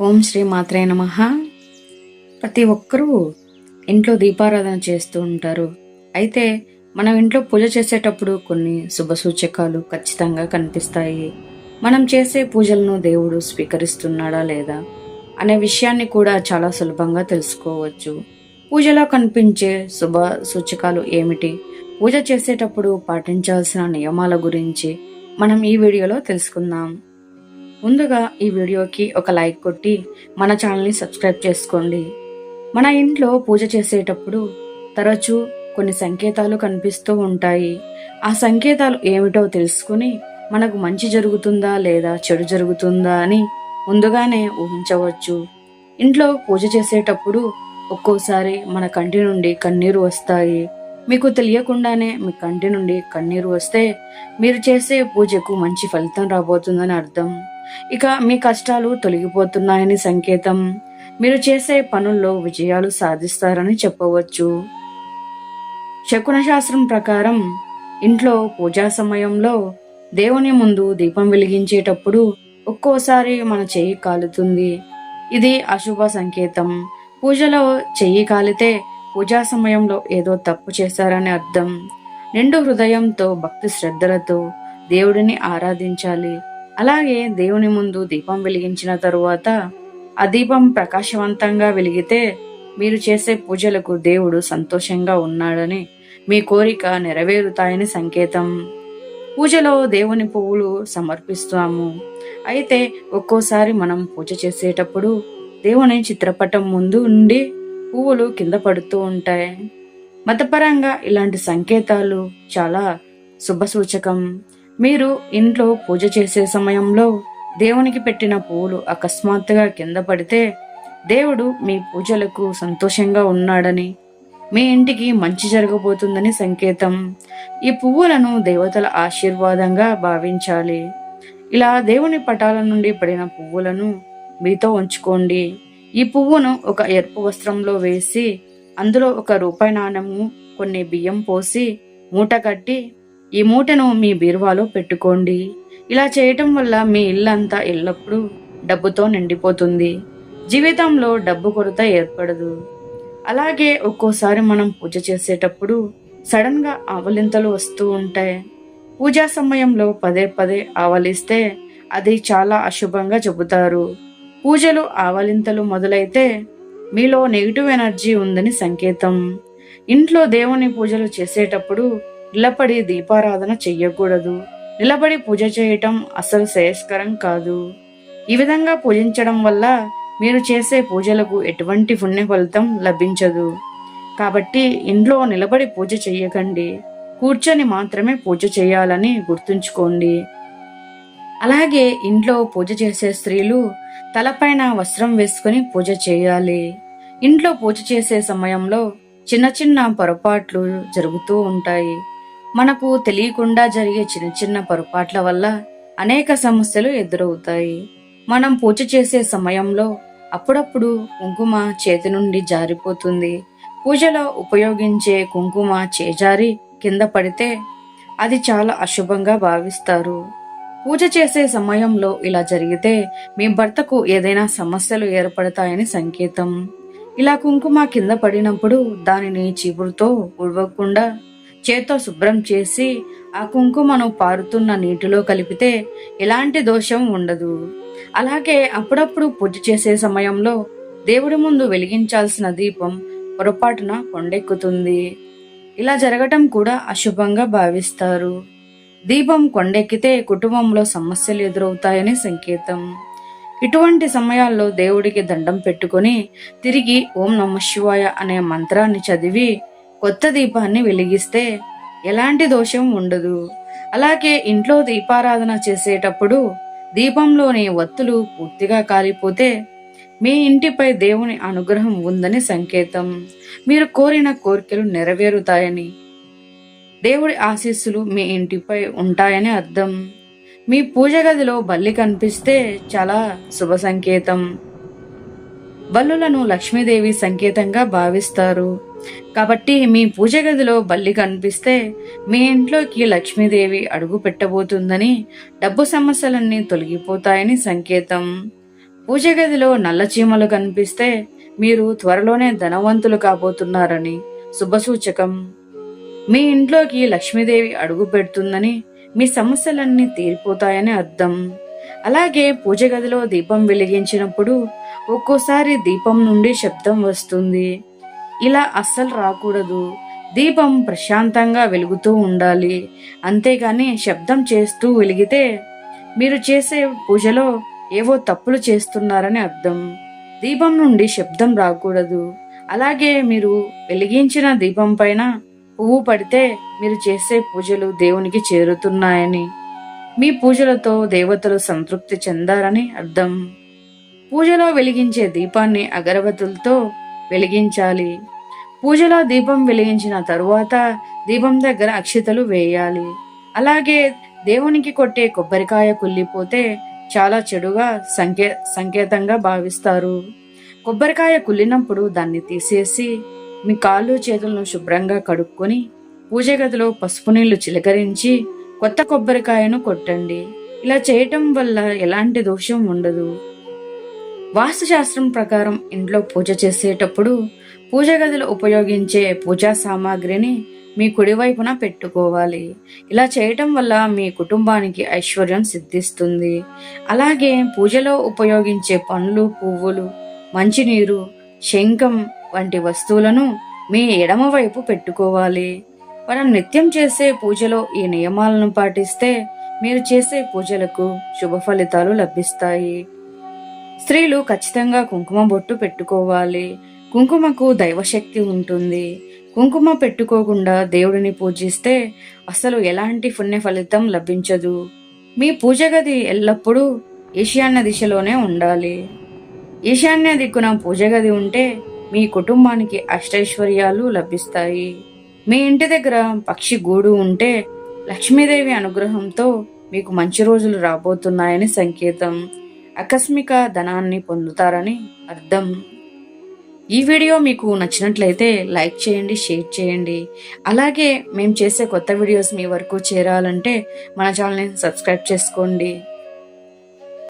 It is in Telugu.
ఓం శ్రీ మాత్రే నమ. ప్రతి ఒక్కరూ ఇంట్లో దీపారాధన చేస్తూ ఉంటారు. అయితే మనం ఇంట్లో పూజ చేసేటప్పుడు కొన్ని శుభ సూచకాలు ఖచ్చితంగా కనిపిస్తాయి. మనం చేసే పూజలను దేవుడు స్వీకరిస్తున్నాడా లేదా అనే విషయాన్ని కూడా చాలా సులభంగా తెలుసుకోవచ్చు. పూజలో కనిపించే శుభ సూచకాలు ఏమిటి? పూజ చేసేటప్పుడు పాటించాల్సిన నియమాల గురించి మనం ఈ వీడియోలో తెలుసుకుందాం. ముందుగా ఈ వీడియోకి ఒక లైక్ కొట్టి మన ఛానల్ని సబ్స్క్రైబ్ చేసుకోండి. మన ఇంట్లో పూజ చేసేటప్పుడు తరచూ కొన్ని సంకేతాలు కనిపిస్తూ ఉంటాయి. ఆ సంకేతాలు ఏమిటో తెలుసుకుని మనకు మంచి జరుగుతుందా లేదా చెడు జరుగుతుందా అని ముందుగానే ఊహించవచ్చు. ఇంట్లో పూజ చేసేటప్పుడు ఒక్కోసారి మన కంటి నుండి కన్నీరు వస్తాయి. మీకు తెలియకుండానే మీ కంటి నుండి కన్నీరు వస్తే మీరు చేసే పూజకు మంచి ఫలితం రాబోతుందని అర్థం. ఇక మీ కష్టాలు తొలగిపోతున్నాయని సంకేతం. మీరు చేసే పనుల్లో విజయాలు సాధిస్తారని చెప్పవచ్చు. శకున శాస్త్రం ప్రకారం ఇంట్లో పూజా సమయంలో దేవుని ముందు దీపం వెలిగించేటప్పుడు ఒక్కోసారి మన చెయ్యి కాలుతుంది. ఇది అశుభ సంకేతం. పూజలో చెయ్యి కాలితే పూజా సమయంలో ఏదో తప్పు చేశారని అర్థం. నిండు హృదయంతో భక్తి శ్రద్ధలతో దేవుడిని ఆరాధించాలి. అలాగే దేవుని ముందు దీపం వెలిగించిన తరువాత ఆ దీపం ప్రకాశవంతంగా వెలిగితే మీరు చేసే పూజలకు దేవుడు సంతోషంగా ఉన్నాడని మీ కోరిక నెరవేరుతాయని సంకేతం. పూజలో దేవుని పువ్వులు సమర్పిస్తాము. అయితే ఒక్కోసారి మనం పూజ చేసేటప్పుడు దేవుని చిత్రపటం ముందు ఉండి పువ్వులు కింద పడుతూ ఉంటాయి. మతపరంగా ఇలాంటి సంకేతాలు చాలా శుభసూచకం. మీరు ఇంట్లో పూజ చేసే సమయంలో దేవునికి పెట్టిన పువ్వులు అకస్మాత్తుగా కింద పడితే దేవుడు మీ పూజలకు సంతోషంగా ఉన్నాడని మీ ఇంటికి మంచి జరగబోతుందని సంకేతం. ఈ పువ్వులను దేవతల ఆశీర్వాదంగా భావించాలి. ఇలా దేవుని పటాల నుండి పడిన పువ్వులను మీతో ఉంచుకోండి. ఈ పువ్వును ఒక ఎరుపు వస్త్రంలో వేసి అందులో ఒక రూపాయి నాణ్యము కొన్ని బియ్యం పోసి మూట కట్టి ఈ మూటను మీ బీరువాలో పెట్టుకోండి. ఇలా చేయటం వల్ల మీ ఇల్లంతా ఎల్లప్పుడూ డబ్బుతో నిండిపోతుంది. జీవితంలో డబ్బు కొరత ఏర్పడదు. అలాగే ఒక్కోసారి మనం పూజ చేసేటప్పుడు సడన్గా ఆవలింతలు వస్తూ ఉంటాయి. పూజా సమయంలో పదే పదే ఆవలిస్తే అది చాలా అశుభంగా చెబుతారు. పూజలు ఆవలింతలు మొదలైతే మీలో నెగిటివ్ ఎనర్జీ ఉందని సంకేతం. ఇంట్లో దేవుని పూజలు చేసేటప్పుడు నిలబడి దీపారాధన చెయ్యకూడదు. నిలబడి పూజ చేయటం అసలు శ్రేయస్కరం కాదు. ఈ విధంగా పూజించడం వల్ల మీరు చేసే పూజలకు ఎటువంటి పుణ్య ఫలితం లభించదు. కాబట్టి ఇంట్లో నిలబడి పూజ చెయ్యకండి. కూర్చొని మాత్రమే పూజ చేయాలని గుర్తుంచుకోండి. అలాగే ఇంట్లో పూజ చేసే స్త్రీలు తలపైన వస్త్రం వేసుకుని పూజ చేయాలి. ఇంట్లో పూజ చేసే సమయంలో చిన్న చిన్న పొరపాట్లు జరుగుతూ ఉంటాయి. మనకు తెలియకుండా జరిగే చిన్న చిన్న పొరపాట్ల వల్ల అనేక సమస్యలు ఎదురవుతాయి. మనం పూజ చేసే సమయంలో అప్పుడప్పుడు కుంకుమ చేతి నుండి జారిపోతుంది. పూజలో ఉపయోగించే కుంకుమ చేజారి కింద పడితే అది చాలా అశుభంగా భావిస్తారు. పూజ చేసే సమయంలో ఇలా జరిగితే మీ భర్తకు ఏదైనా సమస్యలు ఏర్పడతాయని సంకేతం. ఇలా కుంకుమ కింద పడినప్పుడు దానిని చీపురుతో ఉడవకుండా చేత్తో శుభ్రం చేసి ఆ కుంకుమను పారుతున్న నీటిలో కలిపితే ఎలాంటి దోషం ఉండదు. అలాగే అప్పుడప్పుడు పూజ చేసే సమయంలో దేవుడి ముందు వెలిగించాల్సిన దీపం పొరపాటున కొండెక్కుతుంది. ఇలా జరగటం కూడా అశుభంగా భావిస్తారు. దీపం కొండెక్కితే కుటుంబంలో సమస్యలు ఎదురవుతాయని సంకేతం. ఇటువంటి సమయాల్లో దేవుడికి దండం పెట్టుకుని తిరిగి ఓం నమ శివాయ అనే మంత్రాన్ని చదివి కొత్త దీపాన్ని వెలిగిస్తే ఎలాంటి దోషం ఉండదు. అలాగే ఇంట్లో దీపారాధన చేసేటప్పుడు దీపంలోని ఒత్తులు పూర్తిగా కాలిపోతే మీ ఇంటిపై దేవుని అనుగ్రహం ఉందని సంకేతం. మీరు కోరిన కోరికలు నెరవేరుతాయని దేవుడి ఆశీస్సులు మీ ఇంటిపై ఉంటాయని అర్థం. మీ పూజ గదిలో బల్లి కనిపిస్తే చాలా శుభ సంకేతం. బల్లులను లక్ష్మీదేవి సంకేతంగా భావిస్తారు. కాబట్టి మీ పూజ గదిలో బల్లి కనిపిస్తే మీ ఇంట్లోకి లక్ష్మీదేవి అడుగు పెట్టబోతుందని డబ్బు సమస్యలన్నీ తొలగిపోతాయని సంకేతం. పూజ గదిలో నల్ల చీమలు కనిపిస్తే మీరు త్వరలోనే ధనవంతులు కాబోతున్నారని శుభసూచకం మీ ఇంట్లోకి లక్ష్మీదేవి అడుగు పెడుతుందని మీ సమస్యలన్నీ తీరిపోతాయని అర్థం. అలాగే పూజ గదిలో దీపం వెలిగించినప్పుడు ఒక్కోసారి దీపం నుండి శబ్దం వస్తుంది. ఇలా అస్సలు రాకూడదు. దీపం ప్రశాంతంగా వెలుగుతూ ఉండాలి. అంతేగాని శబ్దం చేస్తూ వెలిగితే మీరు చేసే పూజలో ఏవో తప్పులు చేస్తున్నారని అర్థం. దీపం నుండి శబ్దం రాకూడదు. అలాగే మీరు వెలిగించిన దీపం పైన పువ్వు పడితే మీరు చేసే పూజలు దేవునికి చేరుతున్నాయని మీ పూజలతో దేవతలు సంతృప్తి చెందారని అర్థం. పూజలో వెలిగించే దీపాన్ని అగరబతులతో వెలిగించాలి. పూజలో దీపం వెలిగించిన తరువాత దీపం దగ్గర అక్షితలు వేయాలి. అలాగే దేవునికి కొట్టే కొబ్బరికాయ కుళ్ళిపోతే చాలా చెడుగా సంకే సంకేతంగా భావిస్తారు. కొబ్బరికాయ కుళ్ళినప్పుడు దాన్ని తీసేసి మీ కాళ్ళు చేతులను శుభ్రంగా కడుక్కొని పూజ గదిలో పసుపు నీళ్ళు చిలకరించి కొత్త కొబ్బరికాయను కొట్టండి. ఇలా చేయటం వల్ల ఎలాంటి దోషం ఉండదు. వాస్తుశాస్త్రం ప్రకారం ఇంట్లో పూజ చేసేటప్పుడు పూజ గదిలో ఉపయోగించే పూజా సామాగ్రిని మీ కుడివైపున పెట్టుకోవాలి. ఇలా చేయటం వల్ల మీ కుటుంబానికి ఐశ్వర్యం సిద్ధిస్తుంది. అలాగే పూజలో ఉపయోగించే పండ్లు పువ్వులు మంచినీరు శంఖం వంటి వస్తువులను మీ ఎడమవైపు పెట్టుకోవాలి. మనం నిత్యం చేసే పూజలో ఈ నియమాలను పాటిస్తే మీరు చేసే పూజలకు శుభ ఫలితాలు లభిస్తాయి. స్త్రీలు ఖచ్చితంగా కుంకుమ బొట్టు పెట్టుకోవాలి. కుంకుమకు దైవశక్తి ఉంటుంది. కుంకుమ పెట్టుకోకుండా దేవుడిని పూజిస్తే అసలు ఎలాంటి పుణ్య ఫలితం లభించదు. మీ పూజ గది ఎల్లప్పుడూ ఈశాన్య దిశలోనే ఉండాలి. ఈశాన్య దిక్కున పూజ గది ఉంటే మీ కుటుంబానికి అష్టైశ్వర్యాలు లభిస్తాయి. మీ ఇంటి దగ్గర పక్షి గూడు ఉంటే లక్ష్మీదేవి అనుగ్రహంతో మీకు మంచి రోజులు రాబోతున్నాయని సంకేతం. ఆకస్మిక ధనాన్ని పొందుతారని అర్థం. ఈ వీడియో మీకు నచ్చినట్లయితే లైక్ చేయండి షేర్ చేయండి. అలాగే మేము చేసే కొత్త వీడియోస్ మీ వరకు చేరాలంటే మన ఛానల్ని సబ్స్క్రైబ్ చేసుకోండి.